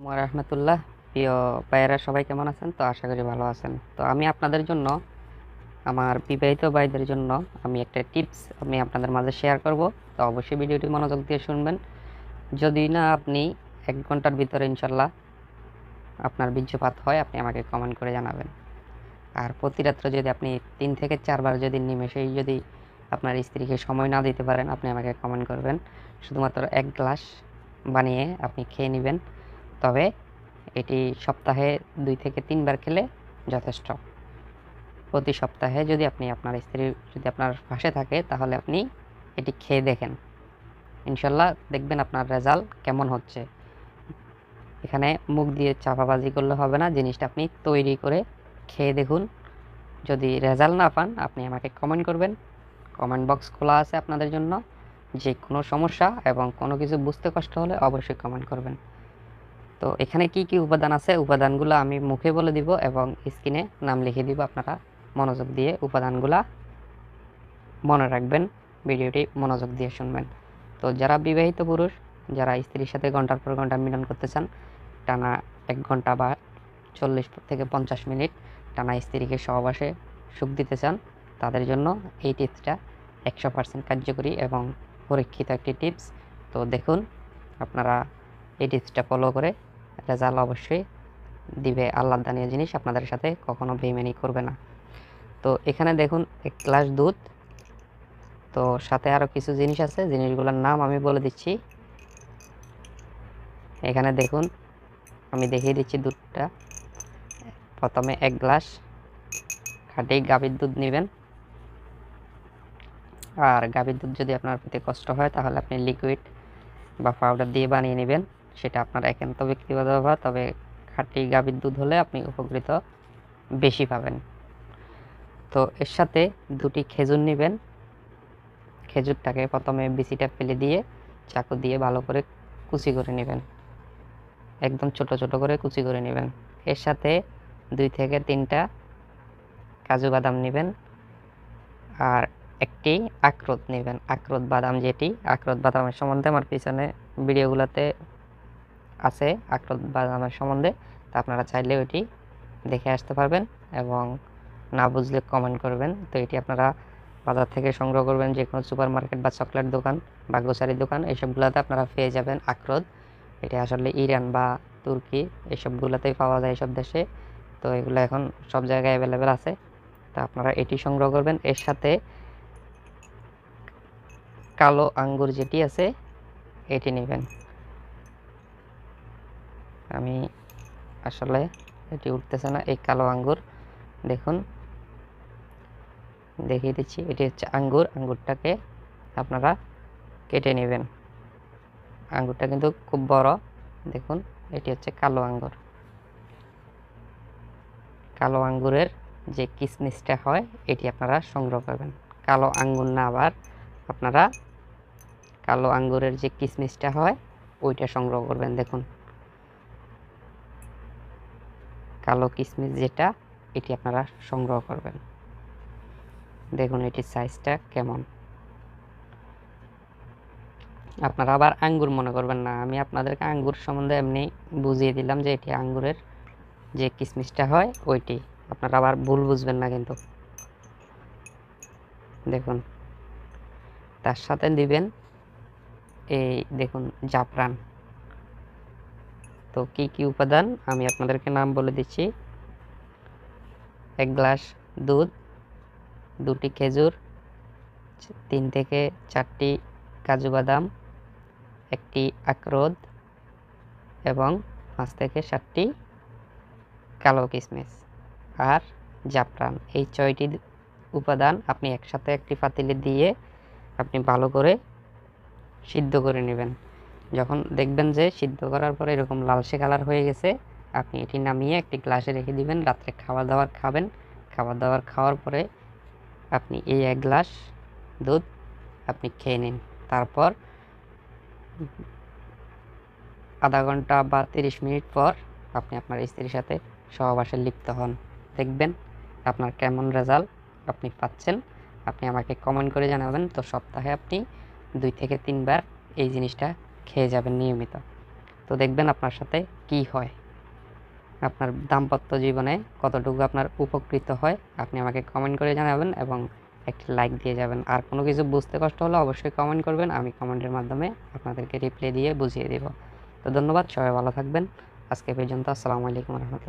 রহমতুল্লাহ প্রিয় ভাইয়েরা, সবাই কেমন আছেন? তো আশা করি ভালো আছেন। তো আমি আপনাদের জন্য, আমার বিবাহিত ভাইদের জন্য আমি একটা টিপস আমি আপনাদের মাঝে শেয়ার করব। তো অবশ্যই ভিডিওটি মনোযোগ দিয়ে শুনবেন। যদি না আপনি এক ঘণ্টার ভিতরে ইনশাল্লাহ আপনার বীর্যপাত হয়, আপনি আমাকে কমেন্ট করে জানাবেন। আর প্রতি রাত্রে যদি আপনি তিন থেকে চারবার যদি নিমেষেই যদি আপনার স্ত্রীকে সময় না দিতে পারেন, আপনি আমাকে কমেন্ট করবেন। শুধুমাত্র এক গ্লাস বানিয়ে আপনি খেয়ে নেবেন। তবে এটি সপ্তাহে দুই থেকে তিনবার খেলে যথেষ্ট। প্রতি সপ্তাহে যদি আপনি আপনার স্ত্রী যদি আপনার পাশে থাকে, তাহলে আপনি এটি খেয়ে দেখেন। ইনশাল্লাহ দেখবেন আপনার রেজাল্ট কেমন হচ্ছে। এখানে মুখ দিয়ে চাপাবাজি করলে হবে না, জিনিসটা আপনি তৈরি করে খেয়ে দেখুন। যদি রেজাল্ট না পান, আপনি আমাকে কমেন্ট করবেন। কমেন্ট বক্স খোলা আছে আপনাদের জন্য। যে কোনো সমস্যা এবং কোনো কিছু বুঝতে কষ্ট হলে অবশ্যই কমেন্ট করবেন। তো এখানে কি কি উপাদান আছে? উপাদানগুলো আমি মুখে বলে দিব এবং স্ক্রিনে নাম লিখে দিব। আপনারা মনোযোগ দিয়ে উপাদানগুলা মনে রাখবেন, ভিডিওটি মনোযোগ দিয়ে শুনবেন। তো যারা বিবাহিত পুরুষ, যারা স্ত্রীর সাথে ঘণ্টার পর ঘণ্টা মিলন করতে চান, টানা এক ঘণ্টা বা চল্লিশ থেকে পঞ্চাশ মিনিট টানা স্ত্রীকে সহবাসে সুখ দিতে চান, তাদের জন্য এই টিপসটা একশো পার্সেন্ট কার্যকরী এবং পরীক্ষিত একটি টিপস। তো দেখুন, আপনারা এই টিপসটা ফলো করে রেজাল্ট অবশ্যই দিবে। আল্লাহ দানীয় জিনিস আপনাদের সাথে কখনো বেমেনি করবে না। তো এখানে দেখুন, এক গ্লাস দুধ। তো সাথে আরও কিছু জিনিস আছে, জিনিসগুলোর নাম আমি বলে দিচ্ছি। এখানে দেখুন, আমি দেখিয়ে দিচ্ছি দুধটা। প্রথমে এক গ্লাস খাঁটি গাভীর দুধ নেবেন। আর গাভীর দুধ যদি আপনার প্রতি কষ্ট হয়, তাহলে আপনি লিকুইড বা পাউডার দিয়ে বানিয়ে নেবেন। সেটা আপনার একান্ত ব্যক্তিগত ব্যাপার তবে খাঁটি গাভীর দুধ হলে আপনি উপকৃত বেশি পাবেন। তো এর সাথে দুটি খেজুর নেবেন। খেজুরটাকে প্রথমে বিচিটা ফেলে দিয়ে চাকু দিয়ে ভালো করে কুচি করে নেবেন। একদম ছোট ছোট করে কুচি করে নেবেন। এর সাথে দুই থেকে তিনটা কাজু বাদাম নেবেন আর একটি আখরোট নেবেন। আখরোট বাদাম যেটি, আখরোট বাদামের সম্বন্ধে আমার পিছনে ভিডিওগুলোতে আছে আখরোট বাদামের সম্বন্ধে, তা আপনারা চাইলে ওইটি দেখে আসতে পারবেন এবং না বুঝলে কমেন্ট করবেন। তো এটি আপনারা বাজার থেকে সংগ্রহ করবেন যে কোনো সুপার মার্কেট বা চকলেট দোকান বা গ্রোসারি দোকান এইসবগুলোতে আপনারা পেয়ে যাবেন আখরোট। এটি আসলে ইরান বা তুর্কি এইসবগুলোতেই পাওয়া যায় এইসব দেশে। তো এগুলো এখন সব জায়গায় অ্যাভেলেবেল আছে। তো আপনারা এটি সংগ্রহ করবেন। এর সাথে কালো আঙ্গুর যেটি আছে, এটি নেবেন। আমি আসলে এটি উঠতেছে না, এই কালো আঙ্গুর। দেখুন। দেখিয়ে দিচ্ছি, এটি হচ্ছে আঙ্গুর। আঙ্গুরটাকে আপনারা কেটে নেবেন। আঙ্গুরটা কিন্তু খুব বড়। দেখুন, এটি হচ্ছে কালো আঙ্গুর। কালো আঙ্গুরের যে কিসমিসটা হয়, এটি আপনারা সংগ্রহ করবেন। কালো আঙ্গুর না আবার আপনারা কালো আঙ্গুরের যে কিসমিসটা হয়, ওইটা সংগ্রহ করবেন। দেখুন। কালো কিসমিস যেটা, এটি আপনারা সংগ্রহ করবেন। দেখুন এটির সাইজটা কেমন। আপনারা আবার আঙ্গুর মনে করবেন না, আমি আপনাদেরকে আঙ্গুর সম্বন্ধে এমনি বুঝিয়ে দিলাম যে এটি আঙ্গুরের যে কিসমিসটা হয়, ওইটি। আপনারা আবার ভুল বুঝবেন না কিন্তু। দেখুন, তার সাথে দিবেন এই দেখুন জাফরান। তো কি কি উপাদান? আমি আপনাদেরকে নাম বলে দিচ্ছি। এক গ্লাস দুধ, দুটি খেজুর, তিন থেকে চারটি কাজু বাদাম, একটি আখরোট এবং পাঁচ থেকে সাতটি কালো কিশমিশ আর জাফরান। এই ছয়টি উপাদান আপনি একসাথে একটি পাতিলে দিয়ে আপনি ভালো করে সিদ্ধ করে নেবেন। যখন দেখবেন যে সিদ্ধ করার পরে এরকম লালসে কালার হয়ে গেছে, আপনি এটি নামিয়ে একটি গ্লাসে রেখে দিবেন, রাত্রে খাবার দাবার খাবেন। খাবার দাবার খাওয়ার পরে আপনি এই এক গ্লাস দুধ আপনি খেয়ে নিন। তারপর আধা ঘণ্টা বা তিরিশ মিনিট পর আপনি আপনার স্ত্রীর সাথে সহবাসে লিপ্ত হন। দেখবেন আপনার কেমন রেজাল্ট আপনি পাচ্ছেন। আপনি আমাকে কমেন্ট করে জানাবেন, তো সপ্তাহে আপনি দুই থেকে তিনবার এই জিনিসটা খেয়ে যাবেন নিয়মিত। তো দেখবেন আপনার সাথে কি হয়। আপনার দাম্পত্য জীবনে কতটুকু আপনার উপকৃত হয়, আপনি আমাকে কমেন্ট করে জানাবেন এবং একটি লাইক দিয়ে যাবেন। আর কোনো কিছু বুঝতে কষ্ট হলে অবশ্যই কমেন্ট করবেন, আমি কমেন্টের মাধ্যমে আপনাদেরকে রিপ্লাই দিয়ে বুঝিয়ে দেব। তো ধন্যবাদ, সবাই ভালো থাকবেন। আজকে পর্যন্ত, আসসালামু আলাইকুম রহমতুল্লাহ।